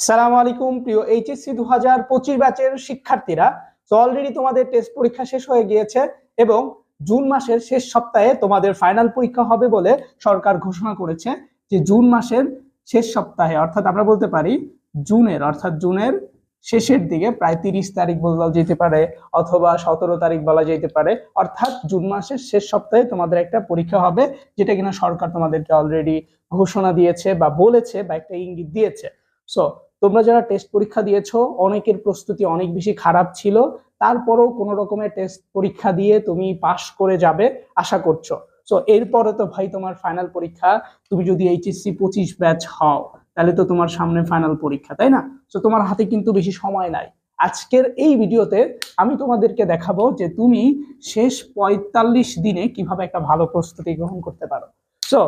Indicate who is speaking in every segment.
Speaker 1: সালাম আলাইকুম, প্রিয় এইচএসসি দু হাজার পঁচিশ ব্যাচের শিক্ষার্থীরা। তো অলরেডি তোমাদের টেস্ট পরীক্ষা শেষ হয়ে গিয়েছে এবং জুন মাসের শেষ সপ্তাহে তোমাদের ফাইনাল পরীক্ষা হবে বলে সরকার ঘোষণা করেছে যে জুন মাসের শেষ সপ্তাহে, অর্থাৎ আমরা বলতে পারি জুনের, অর্থাৎ জুনের শেষের দিকে প্রায় তিরিশ তারিখ বলা যেতে পারে অথবা সতেরো তারিখ বলা যেতে পারে। অর্থাৎ জুন মাসের শেষ সপ্তাহে তোমাদের একটা পরীক্ষা হবে যেটা কিনা সরকার তোমাদেরকে অলরেডি ঘোষণা দিয়েছে বা বলেছে বা একটা ইঙ্গিত দিয়েছে। সো তোমরা যারা টেস্ট পরীক্ষা দিয়েছ, অনেকের প্রস্তুতি অনেক বেশি খারাপ ছিল, তারপরেও কোনো রকমের টেস্ট পরীক্ষা দিয়ে তুমি পাশ করে যাবে, আশা করছ। সো এরপরে তো ভাই তোমার ফাইনাল পরীক্ষা, তুমি যদি এইচএসসি পঁচিশ ব্যাচ হও, তাহলে তো তোমার সামনে ফাইনাল পরীক্ষা, তাই না? সো তোমার হাতে কিন্তু বেশি সময় নাই। আজকের এই ভিডিওতে আমি তোমাদেরকে দেখাবো যে তুমি শেষ পঁয়তাল্লিশ দিনে কীভাবে একটা ভালো প্রস্তুতি গ্রহণ করতে পারো। সো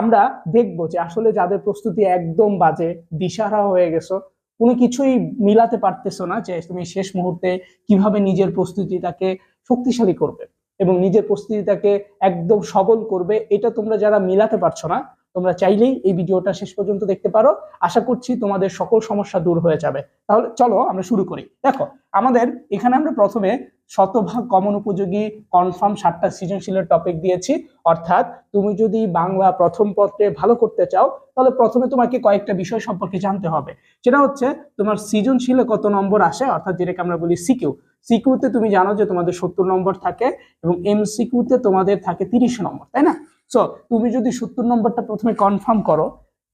Speaker 1: আমরা দেখব যে আসলে যাদের প্রস্তুতি একদম বাজে দিশাহারা হয়ে গেছো, কোনো কিছুই মিলাতে পারতেছো না যে তুমি শেষ মুহূর্তে কীভাবে নিজের প্রস্তুতিটাকে শক্তিশালী করবে এবং নিজের প্রস্তুতিটাকে একদম সবল করবে, এটা তোমরা যারা মিলাতে পারছ না তোমরা চাইলেই এই ভিডিওটা শেষ পর্যন্ত দেখতে পারো। আশা করছি তোমাদের সকল সমস্যা দূর হয়ে যাবে। তাহলে চলো আমরা শুরু করি। দেখো, আমাদের এখানে আমরা প্রথমে শতভাগ কমন উপযোগী কনফার্ম সাতটা সৃজনশীলের টপিক দিয়েছি। অর্থাৎ তুমি যদি বাংলা প্রথম পত্রে ভালো করতে চাও, তাহলে প্রথমে তোমাকে কয়েকটা বিষয় সম্পর্কে জানতে হবে। সেটা হচ্ছে, তোমার সৃজনশীলে কত নম্বর আসে? অর্থাৎ যেটাকে আমরা বলি সিকিউ সিকিউতে তুমি জানো যে তোমাদের সত্তর নম্বর থাকে এবং এম সিকিউতে তোমাদের থাকে তিরিশ নম্বর, তাই না? সো তুমি যদি সত্তর নম্বরটা প্রথমে কনফার্ম করো,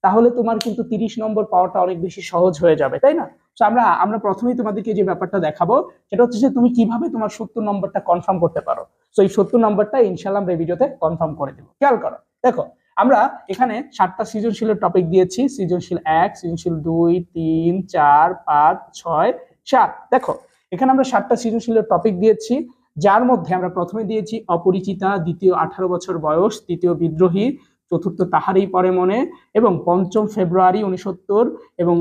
Speaker 1: তাহলে তোমার কিন্তু তিরিশ নম্বর পাওয়াটা অনেক বেশি সহজ হয়ে যাবে, তাই না? তো আমরা আমরা প্রথমেই তোমাদেরকে যে ব্যাপারটা দেখাবো, সেটা হচ্ছে যে তুমি কীভাবে তোমার সত্তর নম্বরটা কনফার্ম করতে পারো। তো এই সত্তর নম্বরটা ইনশাল্লাহ আমরা ভিডিওতে কনফার্ম করে দেবো। খেয়াল করো, দেখো, আমরা এখানে সাতটা সৃজনশীলের টপিক দিয়েছি, সৃজনশীল এক, সৃজনশীল দুই, তিন, চার, পাঁচ, ছয়, সাত। দেখো, এখানে আমরা সাতটা সৃজনশীলের টপিক দিয়েছি। যার মধ্যে আমরা প্রথমে দিয়েছি অপরিচিতা, দ্বিতীয় আঠারো বছর বয়স, তৃতীয় বিদ্রোহী, চতুর্থ তাহারই পরে মনে, এবং পঞ্চম ফেব্রুয়ারি উনিশত্তর এবং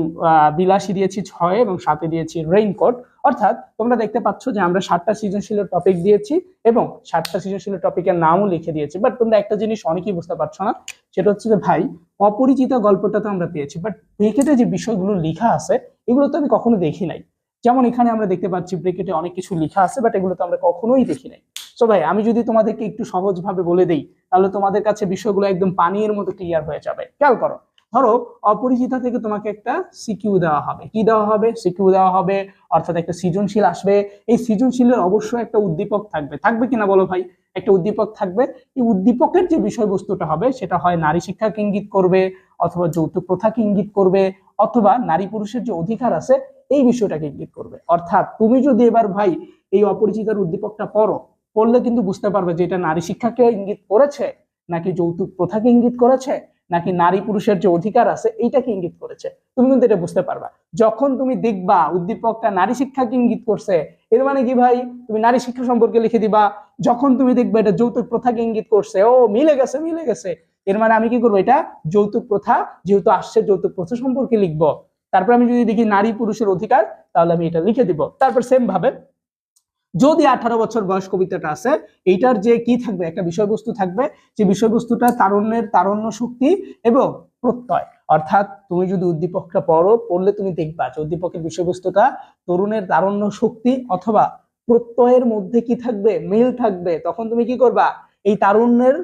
Speaker 1: বিলাসী দিয়েছি ছয়, এবং সাথে দিয়েছি রেইনকোট অর্থাৎ তোমরা দেখতে পাচ্ছ যে আমরা সাতটা সৃজনশীলের টপিক দিয়েছি, এবং সাতটা সৃজনশীলের টপিকের নামও লিখে দিয়েছি। বাট তোমরা একটা জিনিস অনেকেই বুঝতে পারছ না, সেটা হচ্ছে যে, ভাই, অপরিচিত গল্পটা তো আমরা পেয়েছি বাট ব্রেকেটে যে বিষয়গুলো লেখা আছে, এগুলো তো আমি কখনো দেখি নাই। যেমন এখানে আমরা দেখতে পাচ্ছি ব্রেকেটে অনেক কিছু লেখা আছে বাট এগুলো তো আমরা কখনোই দেখি নাই। সো ভাই, আমি যদি তোমাদেরকে একটু সহজভাবে বলে দেই, তাহলে তোমাদের কাছে বিষয়গুলো একদম পানির মতো ক্লিয়ার হয়ে যাবে। খেয়াল করো, ধরো অপরিচিতা থেকে তোমাকে একটা সিকিউ দেওয়া হবে। কি দেওয়া হবে? সিকিউ দেওয়া হবে, অর্থাৎ একটা সৃজনশীল আসবে। এই সৃজনশীলের অবশ্যই একটা উদ্দীপক থাকবে। থাকবে কিনা বলো ভাই? একটা উদ্দীপক থাকবে। এই উদ্দীপকের যে বিষয়বস্তুটা হবে, সেটা হয় নারী শিক্ষাকে ইঙ্গিত করবে, অথবা যৌতুক প্রথাকে ইঙ্গিত করবে, অথবা নারী পুরুষের যে অধিকার আছে এই বিষয়টাকে ইঙ্গিত করবে। অর্থাৎ তুমি যদি এবার ভাই এই অপরিচিতার উদ্দীপকটা পড়ো, পড়লে কিন্তু বুঝতে পারবে যে এটা নারী শিক্ষাকে ইঙ্গিত করেছে, নাকি যৌতুক প্রথাকে ইঙ্গিত করেছে, নাকি নারী পুরুষের যে অধিকার আছে এইটাকে ইঙ্গিত করেছে। তুমি কিন্তু এটা বুঝতে পারবা। যখন তুমি দেখবা উদ্দীপকটা নারী শিক্ষাকে ইঙ্গিত করছে, এর মানে কি ভাই? তুমি নারী শিক্ষা সম্পর্কে লিখে দিবা, যখন তুমি দেখবে এটা যৌতুক প্রথাকে ইঙ্গিত করছে, ও মিলে গেছে মিলে গেছে। এর মানে আমি কি করব এটা? যৌতুক প্রথা যেহেতু আসছে, যৌতুক প্রথা সম্পর্কে লিখব। তারপর আমি যদি দেখি নারী পুরুষের অধিকার, তাহলে আমি এটা লিখে দিব। তারপর সেম ভাবে, যদি আঠারো বছর বয়স কবিতাটা আছে, এইটার যে কি থাকবে? একটা বিষয়বস্তু থাকবে, যে বিষয়বস্তুটা তারণ্যের তারণ্য শক্তি এবং প্রত্যয়। অর্থাৎ তুমি যদি উদ্দীপকটা পড়ো, পড়লে তুমি দেখবা যে উদ্দীপকের বিষয়বস্তুটা তরুণের তারণ্য শক্তি অথবা প্রত্যয়ের মধ্যে কি থাকবে? মিল থাকবে। তখন তুমি কি করবা? এই তারুণ্যের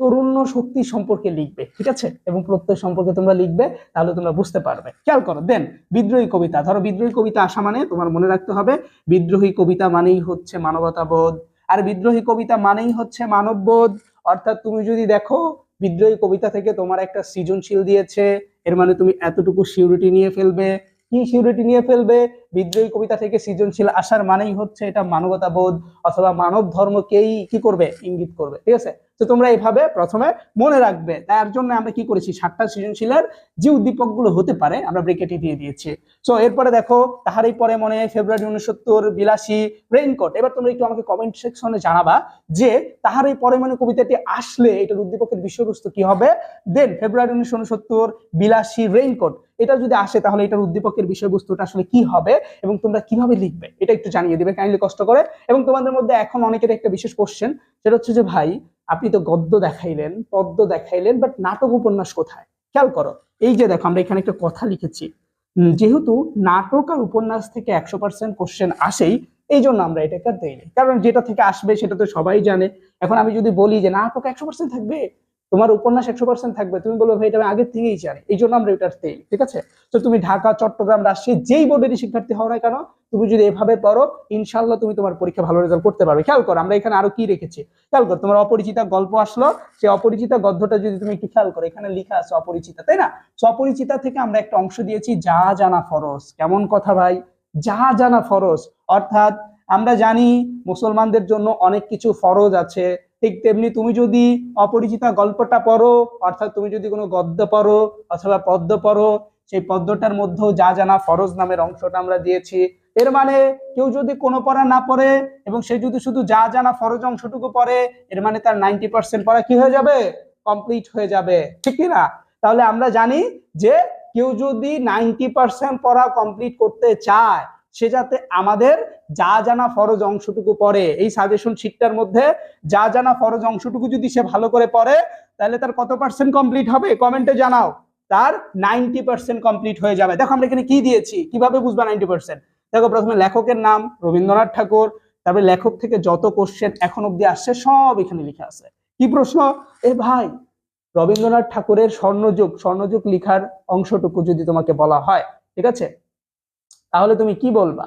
Speaker 1: তরুণ্য শক্তি সম্পর্কে লিখবে, ঠিক আছে? এবং প্রত্যয় সম্পর্কে তোমরা লিখবে, তাহলে তোমরা বুঝতে পারবে। খেয়াল করো, দেন বিদ্রোহী কবিতা। ধরো বিদ্রোহী কবিতা আসা মানে তোমার মনে রাখতে হবে, বিদ্রোহী কবিতা মানেই হচ্ছে মানবতাবোধ। আর বিদ্রোহী কবিতা মানেই হচ্ছে মানববোধ। অর্থাৎ তুমি যদি দেখো, বিদ্রোহী কবিতা থেকে তোমার একটা সৃজনশীল দিয়েছে, এর মানে তুমি এতটুকু সিউরিটি নিয়ে ফেলবে। কি সিউরিটি নিয়ে ফেলবে? বিদ্রোহী কবিতা থেকে সৃজনশীল আসার মানেই হচ্ছে এটা মানবতাবোধ অথবা মানব ধর্মকেই কি করবে? ইঙ্গিত করবে। ঠিক আছে? তো তোমরা এইভাবে প্রথমে মনে রাখবে। তার জন্য আমরা কি করেছি? সাতটা সৃজনশীলের যে উদ্দীপকগুলো হতে পারে আমরা ব্রেকেটে দিয়ে দিয়েছি। সো এরপরে দেখো, তাহারই পরে মনে ফেব্রুয়ারি উনসত্তর, বিলাসী রেইনকোট এবার তোমরা একটু আমাকে কমেন্ট সেকশনে জানাবা যে তাহারই পরে মনে কবিতাটি আসলে এটার উদ্দীপকের বিষয়বস্তু কি হবে? দেন ফেব্রুয়ারি উনিশশো উনসত্তর, বিলাসী রেইনকোট এটা যদি আসে তাহলে এটার উদ্দীপকের বিষয়বস্তুটা আসলে কি হবে? এবং তোমরা কীভাবে লিখবে? এটা একটু জানিয়ে দিবে কাইন্ডলি কষ্ট করে। এবং তোমাদের মধ্যে এখন অনেকের একটা বিশেষ কোশ্চেন সেটা হচ্ছে যে, ভাই, আপনি তো গদ্য দেখাইলেন, পদ্য দেখাইলেন বাট নাটক উপন্যাস কোথায়? খেয়াল করো, এই যে দেখো, আমরা এখানে একটা কথা লিখেছি। যেহেতু নাটক আর উপন্যাস থেকে একশো পার্সেন্ট কোশ্চেন আসেই, এই জন্য আমরা এটাকে দেইনি। কারণ যেটা থেকে আসবে, সেটা তো সবাই জানে। এখন আমি যদি বলি যে, নাটক একশো পার্সেন্ট থাকবে? তোমার উপন্যাস একশো পার্সেন্ট থাকবে। তুমি বলবে, ভাই, এটা আমি থেকেই জানি। এই জন্য আমরা এটা দেই ঠিক আছে? তো তুমি ঢাকা, চট্টগ্রাম, রাজশাহী, যেই বোর্ডেরই শিক্ষার্থী হও না কেন, তুমি যদি এভাবে পড়ো ইনশাল্লাহ তুমি তোমার পরীক্ষা ভালো রেজাল্ট করতে পারবে। খেয়াল করো, আমরা এখানে আরও কি রেখেছি? খেয়াল করো, তোমার অপরিচিতা গল্প আসলো, সেই অপরিচিতা গদ্যটা যদি তুমি একটু খেয়াল করো, এখানে লেখা আছে অপরিচিতা, তাই না? অপরিচিতা থেকে আমরা একটা অংশ দিয়েছি, যা জানা ফরজ। কেমন কথা ভাই? যা জানা ফরজ। অর্থাৎ আমরা জানি, মুসলমানদের জন্য অনেক কিছু ফরজ আছে। ঠিক তেমনি তুমি যদি অপরিচিতা গল্পটা পড়ো, অর্থাৎ তুমি যদি কোনো গদ্য পড়ো অথবা পদ্য পড়ো, সেই পদ্মটার মধ্যেও যা জানা ফরজ নামের অংশটা আমরা দিয়েছি। এর মানে কেউ যদি কোনো পড়া না পড়ে এবং সে যদি শুধু যা জানা ফরজ অংশটুকু পড়ে, এর মানে তার নাইনটি পার্সেন্ট পড়া কি হয়ে যাবে? কমপ্লিট হয়ে যাবে। ঠিক না? তাহলে আমরা জানি যে কেউ যদি নাইনটি পার্সেন্ট পড়া কমপ্লিট করতে চায় সে যাতে আমাদের যা জানা ফরজ অংশটুকু পড়ে, এই সাজেশন শিটটার মধ্যে যা জানা ফরজ অংশটুকু যদি সে ভালো করে পড়ে, তাহলে তার কত পার্সেন্ট কমপ্লিট হবে? কমেন্টে জানাও। তার নাইনটি পার্সেন্ট কমপ্লিট হয়ে যাবে। দেখো আমরা এখানে কি দিয়েছি? কীভাবে বুঝবা নাইনটি পার্সেন্ট দেখো প্রথমে লেখকের নাম, রবীন্দ্রনাথ ঠাকুর, তারপরে লেখক থেকে যত কোশ্চেন এখন অব্দি আসছে, সব এখানে লিখে আছে। কি প্রশ্ন? এ ভাই, রবীন্দ্রনাথ ঠাকুরের স্বর্ণযুগ স্বর্ণযুগ লিখার অংশটুকু যদি তোমাকে বলা হয়, ঠিক আছে? তাহলে তুমি কি বলবা?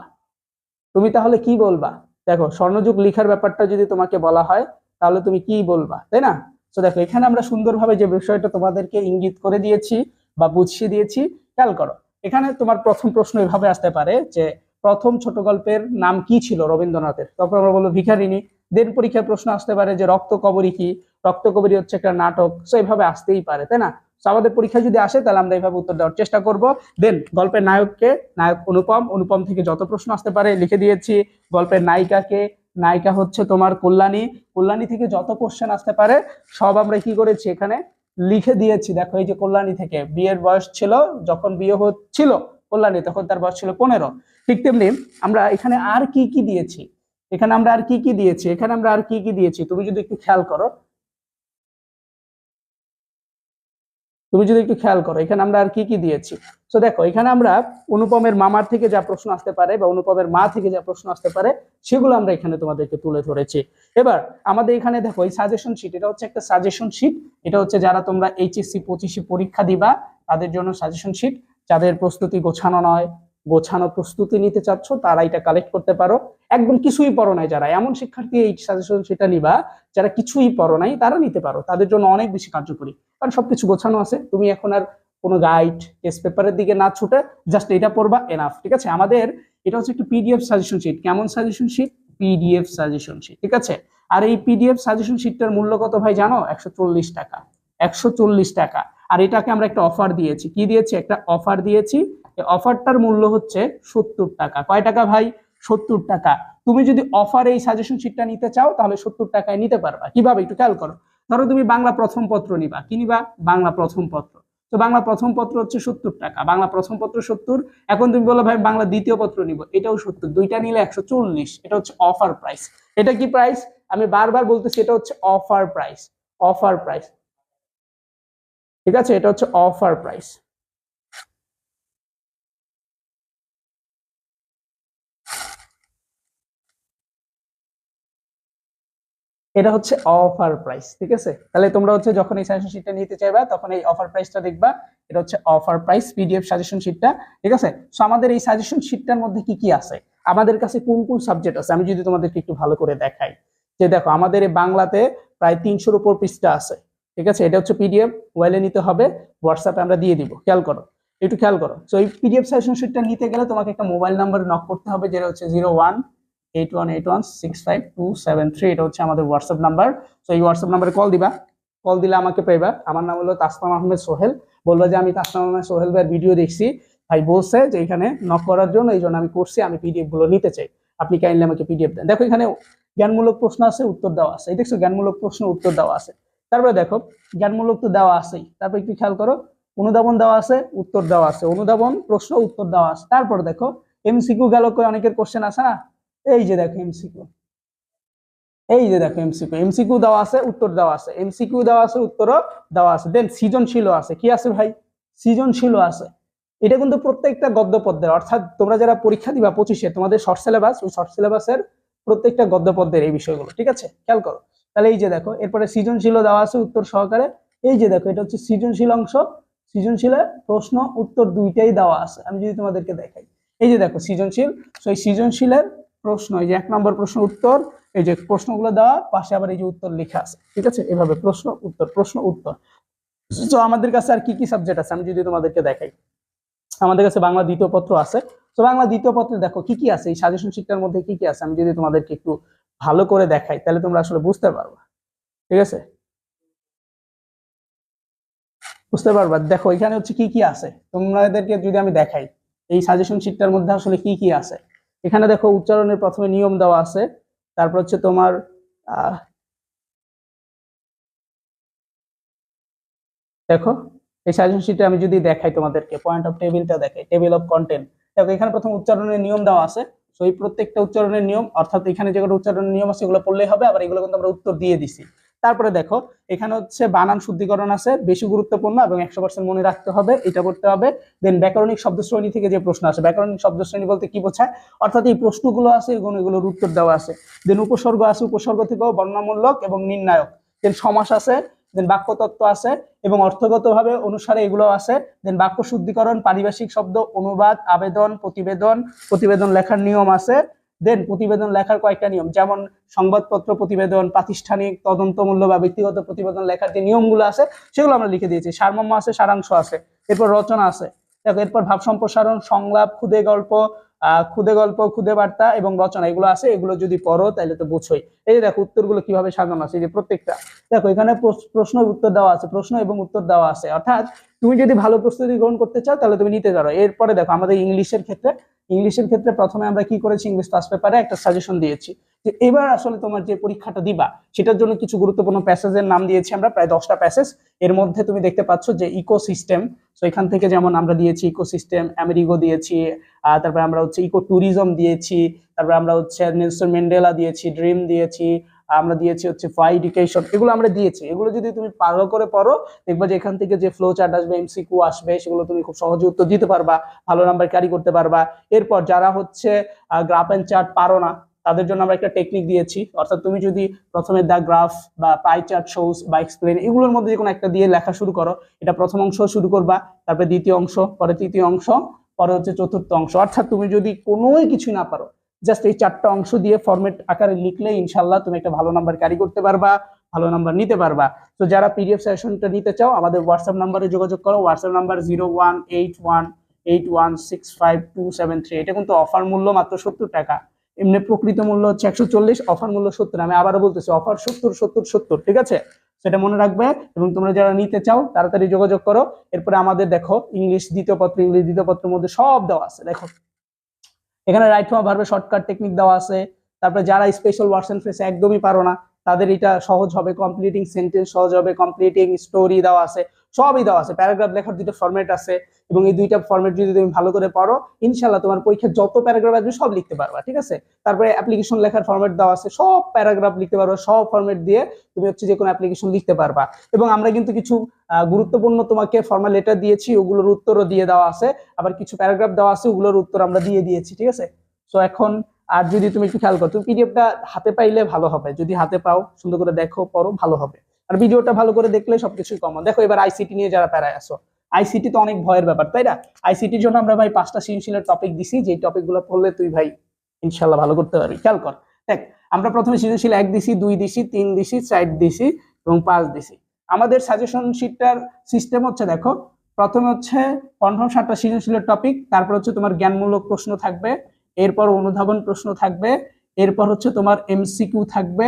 Speaker 1: তুমি তাহলে কি বলবা? দেখো, স্বর্ণযুগ লিখার ব্যাপারটা যদি তোমাকে বলা হয়, তাহলে তুমি কি বলবা? তাই না? তো দেখো, এখানে আমরা সুন্দরভাবে যে বিষয়টা তোমাদেরকে ইঙ্গিত করে দিয়েছি বা বুঝিয়ে দিয়েছি, খেয়াল করো। এখানে তোমার প্রথম প্রশ্ন এভাবে আসতে পারে যে, প্রথম ছোট গল্পের নাম কি ছিল রবীন্দ্রনাথের? তখন আমরা বলব ভিখারিনী দেন পরীক্ষার প্রশ্ন আসতে পারে যে রক্ত কবরী কি? রক্ত কবরী হচ্ছে একটা নাটক। তো এইভাবে আসতেই পারে, তাই না? তো আমাদের পরীক্ষা যদি আসে, তাহলে আমরা এইভাবে উত্তর দেওয়ার চেষ্টা করব। দেন গল্পের নায়ককে, নায়ক অনুপম অনুপম থেকে যত প্রশ্ন আসতে পারে, লিখে দিয়েছি। গল্পের নায়িকাকে, নায়িকা হচ্ছে তোমার কল্যাণী। কল্যাণী থেকে যত কোশ্চেন আসতে পারে, সব আমরা কি করেছি এখানে? লিখে দিয়েছি। দেখো, এই যে কল্যাণী থেকে, বিয়ের বয়স ছিল, যখন বিয়ে হচ্ছিল কল্যাণী, তখন তার বয়স ছিল পনেরো। ঠিক তেমনি আমরা এখানে আর কি কি দিয়েছি? এখানে আমরা আর কি কি দিয়েছি? এখানে আমরা আর কি কি দিয়েছি? তুমি যদি একটু খেয়াল করো তুমি যদি একটু খেয়াল করো, এখানে আমরা আর কি কি দিয়েছি? তো দেখো, এখানে আমরা অনুপমের মামার থেকে যা প্রশ্ন আসতে পারে বা অনুপমের মা থেকে যা প্রশ্ন আসতে পারে, সেগুলো আমরা এখানে তোমাদেরকে তুলে ধরেছি। এবার আমাদের এখানে দেখো, এই সাজেশন শিট এটা হচ্ছে একটা সাজেশন শিট এটা হচ্ছে যারা তোমরা এইচএসসি পঁচিশে পরীক্ষা দিবা, তাদের জন্য সাজেশন শিট যাদের প্রস্তুতি গোছানো নয় গোছানো প্রস্তুতি নিতে চাচ্ছ, তারা এটা কালেক্ট করতে পারো। একদম কিছুই পড়ো নাই যারা। এমন শিক্ষার্থী এই সাজেশন সেটা নিবা, যারা কিছুই পড়ো নাই, তারা নিতে পারো। তাদের জন্য অনেক বেশি কার্যকরী। কারণ সবকিছু গোছানো আছে। তুমি এখন আর কোনো গাইড টেস্ট পেপারের দিকে না ছুটে জাস্ট এটা পড়বা এনাফ ঠিক আছে? আমাদের এটা হচ্ছে একটু পিডিএফ সাজেশন শিট কেমন suggestion sheet PDF suggestion sheet ঠিক আছে? আর এই পিডিএফ সাজেশন শিটটার মূল্য কত ভাই জানো? একশো চল্লিশ টাকা। একশো চল্লিশ টাকা। আর এটাকে আমরা একটা অফার দিয়েছি। কি দিয়েছি? একটা অফার দিয়েছি অফারটার মূল্য হচ্ছে সত্তর টাকা। কয় টাকা ভাই? সত্তর টাকা। তুমি যদি অফার এই সাজেশন শিটটা নিতে চাও, তাহলে সত্তর টাকায় নিতে পারবা। কীভাবে? একটু খেয়াল করো। ধরো তুমি বাংলা প্রথম পত্র নিবা। কি নিবা? বাংলা প্রথম পত্র। তো বাংলা প্রথম পত্র হচ্ছে সত্তর টাকা। বাংলা প্রথম পত্র সত্তর। এখন তুমি বলো ভাই, বাংলা দ্বিতীয় পত্র নিব। এটাও সত্তর। দুইটা নিলে একশো চল্লিশ। এটা হচ্ছে অফার প্রাইস এটা কি প্রাইস আমি বারবার বলতেছি, এটা হচ্ছে অফার প্রাইস অফার প্রাইস ঠিক আছে? এটা হচ্ছে অফার প্রাইস এটা হচ্ছে অফার প্রাইস ঠিক আছে? তাহলে তোমরা হচ্ছে যখন এই সাজেশন শিটটা নিতে চাইবা, তখন এই অফার প্রাইসটা দেখবা। এটা হচ্ছে অফার প্রাইস পিডিএফ সাজেশন শিটটা ঠিক আছে? সো আমাদের এই সাজেশন শিটটার মধ্যে কি কি আছে? আমাদের কাছে কোন কোন সাবজেক্ট আছে? আমি যদি তোমাদেরকে একটু ভালো করে দেখাই। যে দেখো, আমাদের এই বাংলাতে প্রায় তিনশোর উপর পৃষ্ঠা আছে, ঠিক আছে? এটা হচ্ছে পিডিএফ ওয়েলে নিতে হবে। হোয়াটসঅ্যাপে আমরা দিয়ে দিব, খেয়াল করো। একটু খেয়াল করো। তো এই পিডিএফ সাজেশন শিটটা নিতে গেলে তোমাকে একটা মোবাইল নাম্বার নক করতে হবে, যেটা হচ্ছে zero one eight one eight one six five two seven three এটা হচ্ছে আমাদের হোয়াটসঅ্যাপ নাম্বার তো এই হোয়াটসঅ্যাপ নাম্বারে কল দিবা। কল দিলে আমাকে পাইবা। আমার নাম হলো তাসলাম আহমেদ সোহেল। বলব যে, আমি তাসলাম আহমেদ সোহেল ভাইয়ের ভিডিও দেখছি। ভাই বলছে যে, এখানে নক করার জন্য এই জন্য আমি করছি, আমি পিডিএফগুলো নিতে চাই। আপনি কাইন্ডলি আমাকে পিডিএফ দেন। দেখো, এখানে জ্ঞানমূলক প্রশ্ন আছে, উত্তর দেওয়া আছে। এই দেখছ, জ্ঞানমূলক প্রশ্ন, উত্তর দেওয়া আছে। তারপরে দেখো, জ্ঞানমূলক তো দেওয়া আছেই। তারপর একটু খেয়াল করো, অনুধাবন দেওয়া আছে, উত্তর দেওয়া আছে। অনুধাবন, প্রশ্ন, উত্তর দেওয়া আছে। তারপর দেখো এমসিকিউ গেল অনেকের কোশ্চেন আছে না? এই যে দেখো এমসিকিউ এই যে দেখো এমসিকিউ এমসিকিউ দেওয়া আছে, উত্তর দেওয়া আছে এমসিকিউ দেওয়া আছে, উত্তরও দেওয়া আছে। দেন সৃজনশীলও আছে, কি আছে ভাই? সৃজনশীলও আছে। এটা কিন্তু প্রত্যেকটা গদ্য পদ্যের অর্থাৎ তোমরা যারা পরীক্ষা দিবা পঁচিশে, তোমাদের শর্ট সিলেবাস ওই শর্ট সিলেবাসের প্রত্যেকটা গদ্য পদ্যের এই বিষয়গুলো, ঠিক আছে? খেয়াল করো। তাহলে এই যে দেখো, এরপরে সৃজনশীল দেওয়া আছে, উত্তর সহকারে। এই যে দেখো, এটা হচ্ছে সৃজনশীল অংশ, সৃজনশীলের প্রশ্ন, উত্তর দুইটাই দেওয়া আছে। আমি যদি তোমাদেরকে দেখাই, এই যে দেখো সৃজনশীল এই সৃজনশীলের প্রশ্ন, এই যে এক নম্বর প্রশ্ন উত্তর, এই যে প্রশ্নগুলো দেওয়া, পাশে আবার এই যে উত্তর লেখা আছে। ঠিক আছে? এভাবে প্রশ্ন, উত্তর প্রশ্ন, উত্তর। তো আমাদের কাছে আর কি কি সাবজেক্ট আছে? আমি যদি তোমাদেরকে দেখাই। আমাদের কাছে বাংলা দ্বিতীয় পত্র আছে। তো বাংলা দ্বিতীয় পত্রে দেখো কি কি আছে? এই সাজেশন শিক্ষার মধ্যে কি কি আছে? আমি যদি তোমাদেরকে একটু ভালো করে দেখাই, তাহলে তোমরা আসলে বুঝতে পারবা। ঠিক আছে? বুঝতে পারবা? দেখো, এখানে হচ্ছে কি কি আছে? তোমাদেরকে যদি আমি দেখাই, এই সাজেশন শিটটার মধ্যে আসলে কি কি আছে? এখানে দেখো উচ্চারণের প্রথমে নিয়ম দেওয়া আছে। তারপর হচ্ছে তোমার দেখো, এই সাজেশন শিটে আমি যদি দেখাই তোমাদেরকে পয়েন্ট অফ টেবিলটা দেখাই টেবিল অফ কন্টেন্ট দেখো, এখানে প্রথম উচ্চারণের নিয়ম দেওয়া আছে। তো এই প্রত্যেকটা উচ্চারণের নিয়ম, অর্থাৎ এখানে যেগুলো উচ্চারণের নিয়ম আছে, এগুলো পড়লেই হবে, আবার এগুলো কিন্তু আমরা উত্তর দিয়ে দিছি। তারপরে দেখো, এখানে হচ্ছে বানান শুদ্ধিকরণ আছে, বেশি গুরুত্বপূর্ণ এবং একশো পার্সেন্ট মনে রাখতে হবে, এটা করতে হবে। দেন ব্যাকরণিক শব্দ শ্রেণি থেকে যে প্রশ্ন আসে, ব্যাকরণিক শব্দ শ্রেণি বলতে কি বোঝায়? অর্থাৎ এই প্রশ্নগুলো আছে, এগুলো এগুলোর উত্তর দেওয়া আছে। দেন উপসর্গ আছে, উপসর্গ থেকেও বর্ণনামূলক এবং নির্ণায়ক। দেন সমাস আছে দেন বাক্যতত্ত্ব আছে এবং অর্থগতভাবে অনুসারে এগুলো আছে। দেন বাক্য শুদ্ধিকরণ, পারিভাষিক শব্দ, অনুবাদ, আবেদন, প্রতিবেদন প্রতিবেদন লেখার নিয়ম আছে। দেন প্রতিবেদন লেখার কয়েকটা নিয়ম। যেমন সংবাদপত্র প্রতিবেদন, প্রাতিষ্ঠানিক তদন্তমূল্য বা ব্যক্তিগত প্রতিবেদন লেখার যে নিয়মগুলো আছে, সেগুলো আমরা লিখে দিয়েছি। সারমর্ম আছে, সারাংশ আছে, এরপর রচনা আছে। দেখো, এরপর ভাব সম্প্রসারণ, সংলাপ, খুদে গল্প খুদে গল্প, খুদে বার্তা এবং রচনা, এগুলো আছে। এগুলো যদি পড়ো, তাহলে তো বুঝোই। এই যে দেখো, উত্তরগুলো কীভাবে সাজানো আছে যে প্রত্যেকটা। দেখো, এখানে প্রশ- প্রশ্ন উত্তর দেওয়া আছে, প্রশ্ন এবং উত্তর দেওয়া আছে। অর্থাৎ, তুমি যদি ভালো প্রস্তুতি গ্রহণ করতে চাও, তাহলে তুমি নিতে পারো। এরপরে দেখো, আমাদের ইংলিশের ক্ষেত্রে ইংলিশের ক্ষেত্রে প্রথমে আমরা কি করেছি? ইংলিশ ক্লাস পেপারে একটা সাজেশন দিয়েছি যে এবার আসলে তোমার যে পরীক্ষাটা দিবা, সেটার জন্য কিছু গুরুত্বপূর্ণ প্যাসেজের নাম দিয়েছি আমরা, প্রায় দশটা প্যাসেজ এর মধ্যে তুমি দেখতে পাচ্ছ যে ইকোসিস্টেম তো এখান থেকে যেমন আমরা দিয়েছি ইকোসিস্টেম আমেরিগো দিয়েছি তারপরে আমরা হচ্ছে ইকো ট্যুরিজম দিয়েছি, তারপরে আমরা হচ্ছে নেলসন মেন্ডেলা দিয়েছি ড্রিম দিয়েছি আমরা দিয়েছি হচ্ছে ফাই এডুকেশন এগুলো আমরা দিয়েছি। এগুলো যদি তুমি ভালো করে পড়ো, দেখবা যে এখান থেকে যে ফ্লো চার্ট আসবে এমসিকিউ আসবে, সেগুলো তুমি খুব সহজে উত্তর দিতে পারবা, ভালো নাম্বার ক্যারি করতে পারবা। এরপর যারা হচ্ছে গ্রাফ এন্ড চার্ট পারো না, তাদের জন্য আমরা একটা টেকনিক দিয়েছি। অর্থাৎ তুমি যদি প্রথমে দ্য গ্রাফ বা পাই চার্ট শোস বা এক্সপ্লেন এগুলোর মধ্যে যে কোনো একটা দিয়ে লেখা শুরু করো। এটা প্রথম অংশ শুরু করবা, তারপরে দ্বিতীয় অংশ, পরে তৃতীয় অংশ, পরে হচ্ছে চতুর্থ অংশ। অর্থাৎ তুমি যদি কোনোই কিছু না পারো জাস্ট এই চারটা অংশ দিয়ে ফরম্যাট আকারে লিখলে ইনশাল্লাহ তুমি একটা ভালো নাম্বার ক্যারি করতে পারবা, ভালো নাম্বার নিতে পারবা। তো যারা পিডিএফ সেশনটা নিতে চাও, আমাদের হোয়াটসঅ্যাপ নাম্বারে যোগাযোগ করো। WhatsApp number zero one eight one eight one six five two seven three এটা কিন্তু অফার মূল্য মাত্র সত্তর টাকা। এমনি প্রকৃত মূল্য হচ্ছে একশো চল্লিশ অফার মূল্য সত্তর। আমি আবারও বলতেছি অফার সত্তর সত্তর সত্তর, ঠিক আছে? সেটা মনে রাখবে এবং তোমরা যারা নিতে চাও, তাড়াতাড়ি যোগাযোগ করো। এরপরে আমাদের দেখো ইংলিশ দ্বিতীয় পত্র ইংলিশ দ্বিতীয় পত্রের মধ্যে সব দেওয়া আছে। দেখো। এখানে রাইট ফর্ম ভার্বে শর্টকাট টেকনিক দেওয়া আছে। তারপরে যারা স্পেশাল ওয়ার্ডস এন্ড ফ্রেজ একদমই পারো না, তাদের এটা সহজ হবে কমপ্লিটিং সেন্টেন্স সহজ হবে কমপ্লিটিং স্টোরি দেওয়া আছে। সবই দেওয়া আছে। প্যারাগ্রাফ লেখার দুটো ফরম্যাট আছে এবং এই দুইটা ফরম্যাট যদি তুমি ভালো করে পড়ো ইনশাল্লাহ তোমার পরীক্ষায় যত প্যারাগ্রাফ আসবে সব লিখতে পারবা, ঠিক আছে? তারপরে অ্যাপ্লিকেশন লেখার ফরম্যাট দেওয়া আছে, সব প্যারাগ্রাফ লিখতে পারবা, সব ফরম্যাট দিয়ে তুমি হচ্ছে যে কোনো অ্যাপ্লিকেশন লিখতে পারবা। এবং আমরা কিন্তু কিছু গুরুত্বপূর্ণ তোমাকে ফর্মাল লেটার দিয়েছি, ওগুলোর উত্তরও দিয়ে দেওয়া আছে। আবার কিছু প্যারাগ্রাফ দেওয়া আছে, ওগুলোর উত্তর আমরা দিয়ে দিয়েছি, ঠিক আছে? সো এখন আর যদি তুমি একটু খেয়াল করো, তুমি পিডিএফটা হাতে পাইলে ভালো হবে, যদি হাতে পাও, সুন্দর করে দেখো, পড়ো, ভালো হবে। আর ভিডিওটা ভালো করে দেখলে সবকিছুই কমন দেখো, এবার আইসিটি নিয়ে যারা প্যারায় আসো আইসিটি তো অনেক ভয়ের ব্যাপার, তাই না? আইসিটির জন্য আমরা ভাই পাঁচটা সৃজনশীলের টপিক দিছি যে টপিকগুলো পড়লে তুই ভাই ইনশাল্লাহ ভালো করতে পারবি। খেয়াল কর। দেখ, আমরা প্রথমে সৃজনশীল এক দিছি, দুই দিছি, তিন দিছি, চার দিছি এবং পাঁচ দিছি। আমাদের সাজেশন শিটটার সিস্টেম হচ্ছে, দেখো, প্রথমে হচ্ছে কনফার্ম সাতটা সৃজনশীলের টপিক তারপর হচ্ছে তোমার জ্ঞানমূলক প্রশ্ন থাকবে, এরপর অনুধাবন প্রশ্ন থাকবে, এরপর হচ্ছে তোমার এমসিকিউ থাকবে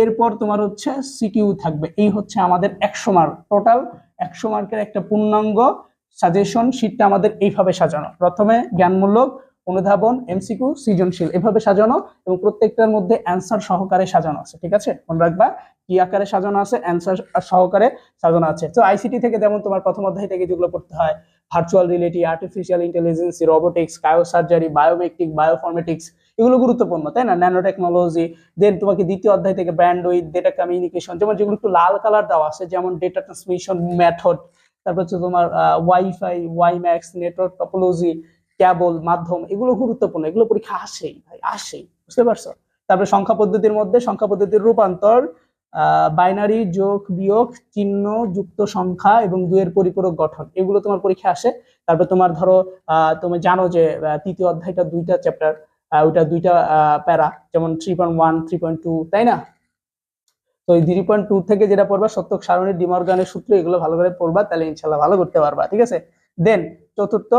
Speaker 1: এরপর তোমার হচ্ছে সিকিউ থাকবে। এই হচ্ছে আমাদের একশো মার্ক টোটাল একশো মার্কের একটা পূর্ণাঙ্গ সাজেশন শিটটা আমাদের এইভাবে সাজানো। প্রথমে জ্ঞানমূলক, অনুধাবন এমসিকিউ সৃজনশীল। এভাবে সাজানো এবং প্রত্যেকটার মধ্যে অ্যান্সার সহকারে সাজানো আছে, ঠিক আছে? মনে রাখবা, কি আকারে সাজানো আছে অ্যান্সার সহকারে সাজানো আছে। তো আইসিটি থেকে যেমন তোমার প্রথম অধ্যায় থেকে যেগুলো পড়তে হয় virtual reality artificial intelligence robotics biosurgery biometric bioinformatics এগুলো গুরুত্বপূর্ণ, তাই না? ন্যানো টেকনোলজি দেন তোমাকে দ্বিতীয় অধ্যায় থেকে ব্যান্ড উইথ ডেটা কমিউনিকেশন যেমন যেগুলো একটু লাল কালার দেওয়া আছে, যেমন ডেটা ট্রান্সমিশন মেথড তারপর হচ্ছে তোমার wifi WiMAX network topology cable মাধ্যম, এগুলো গুরুত্বপূর্ণ, এগুলো পরীক্ষা আসেই ভাই, আসেই, বুঝতে পারছ? তারপরে সংখ্যা পদ্ধতির মধ্যে, সংখ্যা পদ্ধতির রূপান্তর বাইনারি, যোগ, বিয়োগ, চিহ্ন, যুক্ত সংখ্যা এবং দুইয়ের পরিপূরক গঠন। এগুলো তোমার পরীক্ষা আসে। তারপর তোমার ধরো তুমি জানো যে তৃতীয় অধ্যায়টা দুইটা চ্যাপ্টার ওইটা দুইটা প্যারা, যেমন three point one three point two তাই না? তো এই থ্রি পয়েন্ট টু থেকে যেটা পড়বা, সত্যক সারণী, ডিমর্গানের সূত্র, এগুলো ভালো করে পড়বা, তাহলে ইনশাল্লাহ ভালো করতে পারবা, ঠিক আছে? দেন চতুর্থ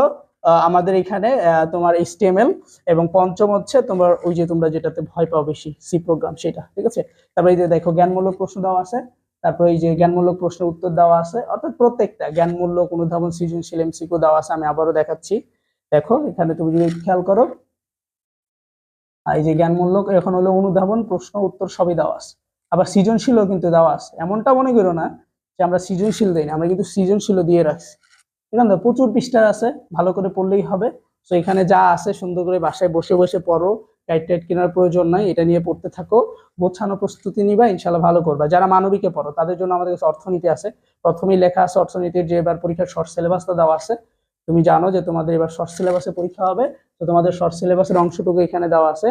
Speaker 1: আমাদের এখানে তোমার এইচটিএমএল এবং পঞ্চম হচ্ছে তোমার ওই যে তোমরা যেটাতে ভয় পাও বেশি সি প্রোগ্রাম সেটা, ঠিক আছে? তারপরে এই যে দেখো, জ্ঞানমূলক প্রশ্ন দেওয়া আছে, তারপরে এই যে জ্ঞানমূলক প্রশ্নের উত্তর দেওয়া আছে, অর্থাৎ প্রত্যেকটা জ্ঞানমূলক অনুধাবন সৃজনশীল এমসিকিউ দেওয়া আছে, আমি আবারও দেখাচ্ছি। দেখো, এখানে তুমি যদি খেয়াল করো, এই যে জ্ঞানমূলক, এখন হলো অনুধাবন, প্রশ্ন, উত্তর সবই দেওয়া আছে। আবার সৃজনশীলও কিন্তু দেওয়া আছে। এমনটা মনে করো না যে আমরা সৃজনশীল দিই না, আমরা কিন্তু সৃজনশীলও দিয়ে রাখছি। আছে প্রচুর পৃষ্ঠা আছে, ভালো করে পড়লেই হবে। তো এখানে যা আছে, সুন্দর করে বাসায় বসে বসে পড়ো। গাইড টাইড কেনার প্রয়োজন নাই, এটা নিয়ে পড়তে থাকো। গোছানো প্রস্তুতি নিবা ইনশাল্লাহ ভালো করবা। যারা মানবিকে পড়ো, তাদের জন্য আমাদের কাছে অর্থনীতি আছে। প্রথমেই লেখা আছে অর্থনীতির যে এবার পরীক্ষার শর্ট সিলেবাসটা দেওয়া আছে। তুমি জানো যে তোমাদের এবার শর্ট সিলেবাসে পরীক্ষা হবে। তো তোমাদের শর্ট সিলেবাসের অংশটুকু এখানে দেওয়া আছে।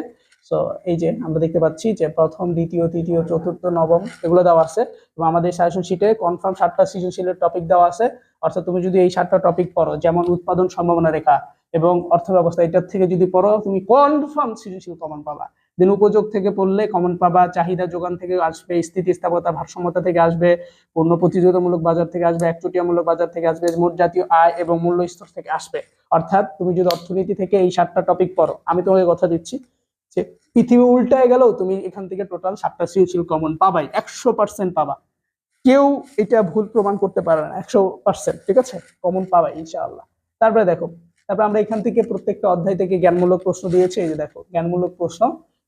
Speaker 1: সো এই যে আমরা দেখতে পাচ্ছি যে প্রথম, দ্বিতীয়, তৃতীয়, চতুর্থ, নবম এগুলো দেওয়া আছে। এবং আমাদের সাজেশন শিটে কনফার্ম সাতটা সৃজনশীলের টপিক দেওয়া আছে। অর্থাৎ তুমি যদি এই সাতটা টপিক পড়ো, যেমন উৎপাদন সম্ভাবনা রেখা এবং অর্থ ব্যবস্থা এটার থেকে যদি পড়ো, তুমি কনফার্ম সৃজনশীল কমন পাবা। দেন উপযোগ থেকে পড়লে কমন পাবা, চাহিদা যোগান থেকে আসবে স্থিতিস্থাপকতা ভারসাম্যতা থেকে আসবে, পণ্য প্রতিযোগিতামূলক বাজার থেকে আসবে, একচটিয়ামূলক বাজার থেকে আসবে, মোট জাতীয় আয় এবং মূল্য স্তর থেকে আসবে। অর্থাৎ তুমি যদি অর্থনীতি থেকে এই সাতটা টপিক পড়ো, আমি তোমাকে কথা দিচ্ছি যে পৃথিবী উল্টায় গেলেও তুমি এখান থেকে টোটাল সাতটা সৃজনশীল কমন পাবাই, একশো পার্সেন্ট পাবা। কেউ এটা ভুল প্রমাণ করতে পারে না, একশো পার্সেন্ট ঠিক আছে? কমন পাবাই ইনশাআল্লাহ। তারপরে দেখো, তারপরে আমরা এখান থেকে প্রত্যেকটা অধ্যায় থেকে জ্ঞানমূলক প্রশ্ন দিয়েছি, এই যে দেখো, জ্ঞানমূলক প্রশ্ন,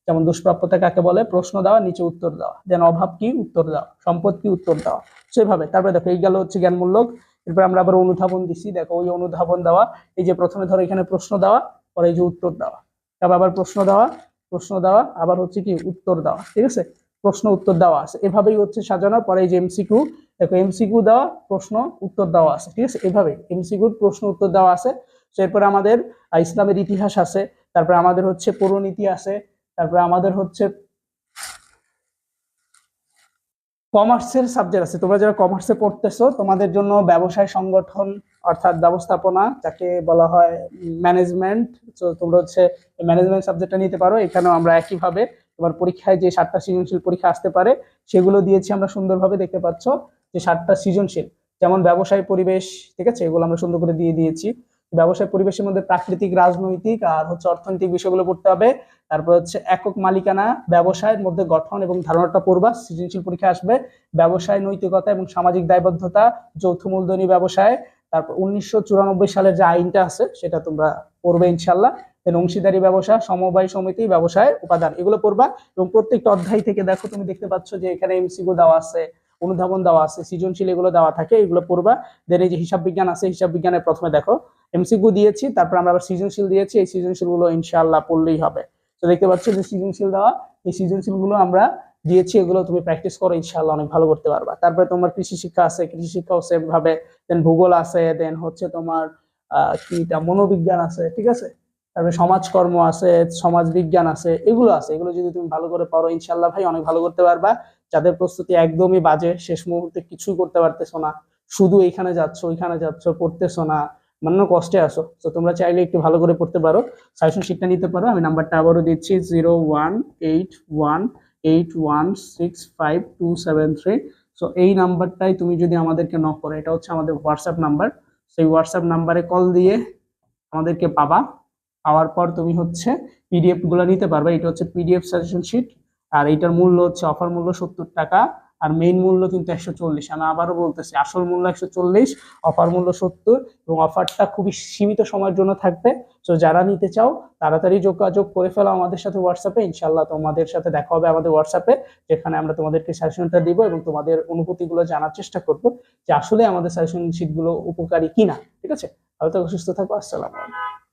Speaker 1: যেমন দুষ্প্রাপ্যতা কাকে বলে? প্রশ্ন দেওয়া, নিচে উত্তর দেওয়া। দেন অভাব কি? উত্তর দেওয়া। সম্পদ কি? উত্তর দেওয়া। সেভাবে। তারপরে দেখো, এই গেল হচ্ছে জ্ঞানমূলক। এরপর আমরা আবার অনুধাবন দিছি, দেখো, ওই অনুধাবন দেওয়া, এই যে প্রথমে ধরো এখানে প্রশ্ন দেওয়া, পরে এই যে উত্তর দেওয়া। তারপর আবার প্রশ্ন দেওয়া প্রশ্ন দেওয়া, আবার হচ্ছে কি? উত্তর দেওয়া, ঠিক আছে? প্রশ্ন উত্তর দেওয়া আছে। এভাবেই হচ্ছে সাজানো, পরে যে এমসিকিউ দেখো এমসিকিউ দেওয়া, প্রশ্ন উত্তর দেওয়া আছে, ঠিক আছে? এভাবে এমসিকিউ প্রশ্ন উত্তর দেওয়া আছে। তো এরপরে আমাদের ইসলামের ইতিহাস আছে, তারপরে আমাদের হচ্ছে পৌরনীতি আছে, তারপরে আমাদের হচ্ছে কমার্সের সাবজেক্ট আছে। তোমরা যারা কমার্সে পড়তেছো, তোমাদের জন্য ব্যবসায় সংগঠন অর্থাৎ ব্যবস্থাপনা, যাকে বলা হয় ম্যানেজমেন্ট তো তোমরা হচ্ছে ম্যানেজমেন্ট সাবজেক্টটা নিতে পারো। এখানেও আমরা একইভাবে তোমার পরীক্ষায় যে সাতটা সৃজনশীল পরীক্ষা আসতে পারে, সেগুলো দিয়েছি আমরা সুন্দরভাবে দেখতে পাচ্ছ যে সাতটা সৃজনশীল। যেমন ব্যবসায় পরিবেশ, ঠিক আছে? এগুলো আমরা সুন্দর করে দিয়ে দিয়েছি। ব্যবসায় পরিবেশের মধ্যে প্রাকৃতিক, রাজনৈতিক আর হচ্ছে অর্থনৈতিক বিষয়গুলো পড়তে হবে। তারপর হচ্ছে একক মালিকানা, ব্যবসায়ের মধ্যে গঠন এবং ধারণাটা পড়বা, সৃজনশীল পরীক্ষা আসবে। ব্যবসায় নৈতিকতা এবং সামাজিক দায়বদ্ধতা, যৌথ মূলধনী ব্যবসায়, তারপর উনিশশো চুরানব্বই সালের যে আইনটা আছে, সেটা তোমরা পড়বে ইনশাল্লাহ দেন অংশীদারি ব্যবসা, সমবায় সমিতি, ব্যবসায় উপাদান, এগুলো পড়বা এবং প্রত্যেকটা অধ্যায় থেকে দেখো তুমি দেখতে পাচ্ছ যে এখানে এমসিকিউ দেওয়া আছে, অনুধাবন দেওয়া আছে, সৃজনশীল এগুলো দেওয়া থাকে, এগুলো পড়বা। দেন এই যে হিসাব বিজ্ঞান আছে, হিসাব বিজ্ঞানের প্রথমে দেখো এমসিকিউ দিয়েছি, তারপর আমরা আবার সৃজনশীল দিয়েছি, এই সৃজনশীলগুলো ইনশাল্লাহ পড়লেই হবে। তো দেখতে পাচ্ছ যে সৃজনশীল দেওয়া, এই সৃজনশীলগুলো আমরা দিয়েছি, এগুলো তুমি প্র্যাকটিস করো ইনশাল্লাহ অনেক ভালো করতে পারবা। তারপরে তোমার কৃষি শিক্ষা আছে, কৃষি শিক্ষাও সেম ভাবে দেন ভূগোল আছে দেন হচ্ছে তোমার, আহ কি মনোবিজ্ঞান আছে, ঠিক আছে? তারপরে সমাজকর্ম আছে সমাজ বিজ্ঞান আছে, এগুলো আছে। এগুলো যদি তুমি ভালো করে পারো ইনশাল্লাহ ভাই, অনেক ভালো করতে পারবা। যাদের প্রস্তুতি একদমই বাজে, শেষ মুহূর্তে কিছুই করতে পারতেছো না। শুধু এইখানে যাচ্ছ, ওইখানে যাচ্ছ, পড়তেছো না মানে কষ্টে আসো তো তোমরা চাইলে একটু ভালো করে পড়তে পারো। সাজেশন শিটটা নিতে পারো। আমি নাম্বারটা আবারও দিচ্ছি zero one eight one eight one six five two seven three so এই নাম্বারটাই তুমি যদি আমাদেরকে নক করো, এটা হচ্ছে আমাদের হোয়াটসঅ্যাপ নাম্বার সেই হোয়াটসঅ্যাপ নাম্বারে কল দিয়ে আমাদেরকে পাবা। পাওয়ার পর তুমি হচ্ছে পিডিএফগুলো নিতে পারবে। এটা হচ্ছে পিডিএফ সাজেশন শিট আর এটার মূল্য হচ্ছে অফার মূল্য সত্তর টাকা, আর মেইন মূল্য কিন্তু একশো চল্লিশ। আমি আবারও বলতেছি, আসল মূল্য একশো চল্লিশ অফার মূল্য সত্তর, এবং অফারটা খুবই সীমিত সময়ের জন্য থাকবে। তো যারা নিতে চাও, তাড়াতাড়ি যোগাযোগ করে ফেলো আমাদের সাথে হোয়াটসঅ্যাপে ইনশাল্লাহ তোমাদের সাথে দেখা হবে আমাদের হোয়াটসঅ্যাপে যেখানে আমরা তোমাদেরকে সাজেশনটা দিব এবং তোমাদের অনুভূতিগুলো জানার চেষ্টা করব যে আসলে আমাদের সাজেশন শিটগুলো উপকারী কিনা। ঠিক আছে? ভালো থাকো, সুস্থ থাকো, আসসালামু আলাইকুম।